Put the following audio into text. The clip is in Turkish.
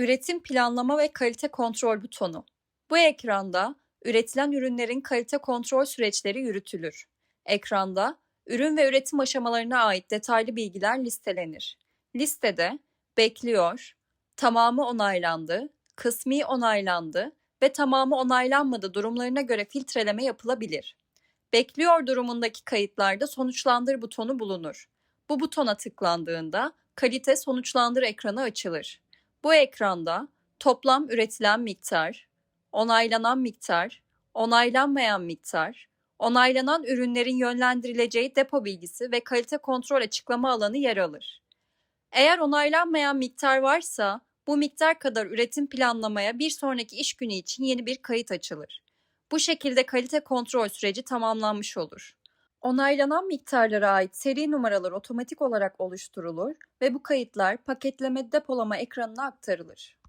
Üretim planlama ve kalite kontrol butonu. Bu ekranda üretilen ürünlerin kalite kontrol süreçleri yürütülür. Ekranda ürün ve üretim aşamalarına ait detaylı bilgiler listelenir. Listede bekliyor, tamamı onaylandı, kısmi onaylandı ve tamamı onaylanmadı durumlarına göre filtreleme yapılabilir. Bekliyor durumundaki kayıtlarda sonuçlandır butonu bulunur. Bu butona tıklandığında kalite sonuçlandır ekranı açılır. Bu ekranda toplam üretilen miktar, onaylanan miktar, onaylanmayan miktar, onaylanan ürünlerin yönlendirileceği depo bilgisi ve kalite kontrol açıklama alanı yer alır. Eğer onaylanmayan miktar varsa bu miktar kadar üretim planlamaya bir sonraki iş günü için yeni bir kayıt açılır. Bu şekilde kalite kontrol süreci tamamlanmış olur. Onaylanan miktarlara ait seri numaralar otomatik olarak oluşturulur ve bu kayıtlar paketleme depolama ekranına aktarılır.